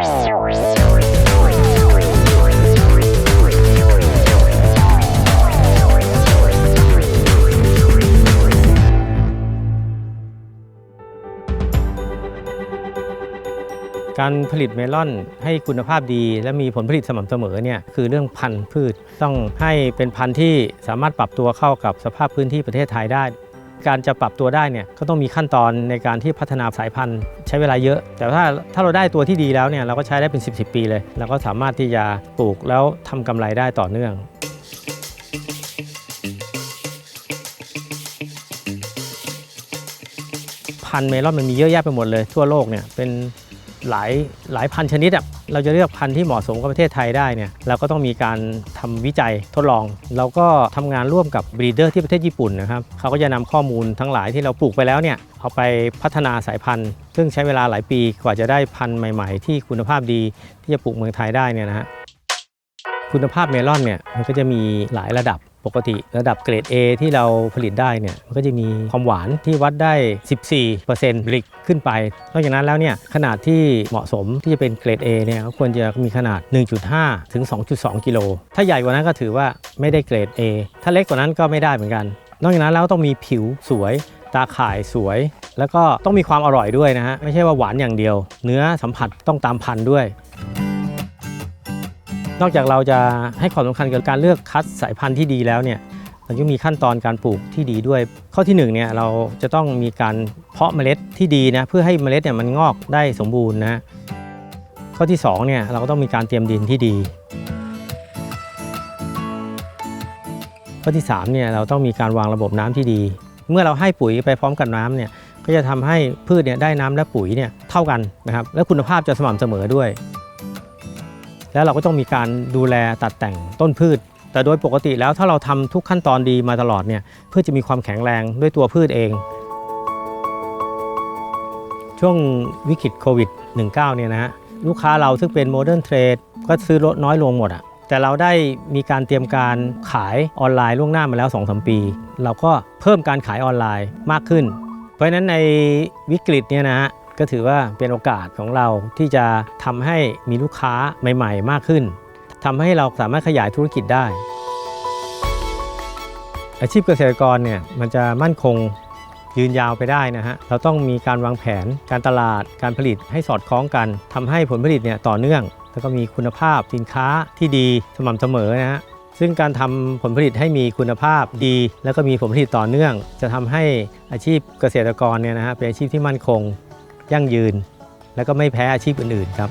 การผลิตเมลอนให้คุณภาพดี และมีผลผลิตสม่ำเสมอเนี่ยคือเรื่องพันธุ์พืช ต้องให้เป็นพันธุ์ที่สามารถปรับตัวเข้ากับสภาพพื้นที่ประเทศไทยได้ การจะปรับตัวได้เนี่ยก็ต้องมีขั้นตอนในการที่พัฒนาสายพันธุ์ ใช้เวลาเยอะ แต่ถ้าถ้าเราได้ตัวที่ดีแล้วเนี่ยเราก็ใช้ได้เป็น 10บสปีเลยเราก็สามารถที่จะปลูกแล้วทำกำไรได้ต่อเนื่องพันธุ์เมลอนมันมีเยอะแยะไปหมดเลยทั่วโลกเนี่ยเป็น หลายหลายพันชนิดอะเราจะเลือกพันธุ์ที่เหมาะสมกับประเทศไทยได้เนี่ยเราก็ต้องมีการทำวิจัยทดลอง เราก็ทำงานร่วมกับบรีเดอร์ที่ประเทศญี่ปุ่นนะครับเขาก็จะนำข้อมูลทั้งหลายที่เราปลูกไปแล้วเนี่ยเอาไปพัฒนาสายพันธุ์ ซึ่งใช้เวลาหลายปีกว่าจะได้พันธุ์ใหม่ ๆ ที่คุณภาพดีที่จะปลูกเมืองไทยได้เนี่ยนะฮะคุณภาพเมลอนเนี่ยมันก็จะมีหลายระดับ ปกติระดับเกรด A ที่เราผลิตได้เนี่ยมันก็จะมีความหวานที่วัดได้ 14%ลิกขึ้นไป นอกจากนั้นแล้วเนี่ยขนาดที่เหมาะสมที่จะเป็นเกรด A เนี่ยก็ควรจะมีขนาด 1.5 ถึง 2.2 กิโล ถ้าใหญ่กว่านั้นก็ถือว่าไม่ได้เกรด A ถ้าเล็กกว่านั้นก็ไม่ได้เหมือนกัน นอกจากนั้นแล้วต้องมีผิวสวย ตาข่ายสวย แล้วก็ต้องมีความอร่อยด้วยนะฮะไม่ใช่ว่าหวานอย่างเดียว เนื้อสัมผัสต้องตามพันด้วย นอกจากเราจะให้ความสำคัญกับการเลือกคัดสายพันธุ์ที่ดีแล้วเนี่ยมันก็มีขั้นตอนการปลูกที่ดีด้วย ข้อที่หนึ่งเนี่ยเราจะต้องมีการเพาะเมล็ดที่ดีนะเพื่อให้เมล็ดเนี่ยมันงอกได้สมบูรณ์นะข้อที่สองเนี่ยเราก็ต้องมีการเตรียมดินที่ดี ข้อที่สามเนี่ยเราต้องมีการวางระบบน้ำที่ดี เมื่อเราให้ปุ๋ยไปพร้อมกับน้ำเนี่ยก็จะทำให้พืชเนี่ยได้น้ำและปุ๋ยเนี่ยเท่ากันนะครับและคุณภาพจะสม่ำเสมอด้วย แล้วเราก็ต้องมีการดูแลตัดแต่งต้นพืช แต่โดยปกติแล้วถ้าเราทำทุกขั้นตอนดีมาตลอดเนี่ยพืชจะมีความแข็งแรงด้วยตัวพืชเอง ช่วงวิกฤตโควิด -19 เนี่ยนะฮะลูกค้าเราซึ่งเป็นโมเดิร์นเทรดก็ซื้อลดน้อยลงหมดอะแต่เราได้มีการเตรียมการขายออนไลน์ล่วงหน้ามาแล้ว2-3ปี เราก็เพิ่มการขายออนไลน์มากขึ้น เพราะฉะนั้นในวิกฤตเนี่ยนะฮะ ก็ถือว่าเป็นโอกาสของเราที่จะทำให้มีลูกค้าใหม่ๆ มากขึ้นทำให้เราสามารถขยายธุรกิจได้ อาชีพเกษตรกรเนี่ยมันจะมั่นคงยืนยาวไปได้นะฮะ เราต้องมีการวางแผน การตลาด การผลิตให้สอดคล้องกันทำให้ผลผลิตเนี่ยต่อเนื่อง แล้วก็มีคุณภาพสินค้าที่ดีสม่ำเสมอนะฮะ ซึ่งการทำผลผลิตให้มีคุณภาพดี แล้วก็มีผลผลิตต่อเนื่อง จะทำให้อาชีพเกษตรกรเนี่ยนะฮะเป็นอาชีพที่มั่นคง ยั่งยืน แล้วก็ไม่แพ้อาชีพอื่นๆครับ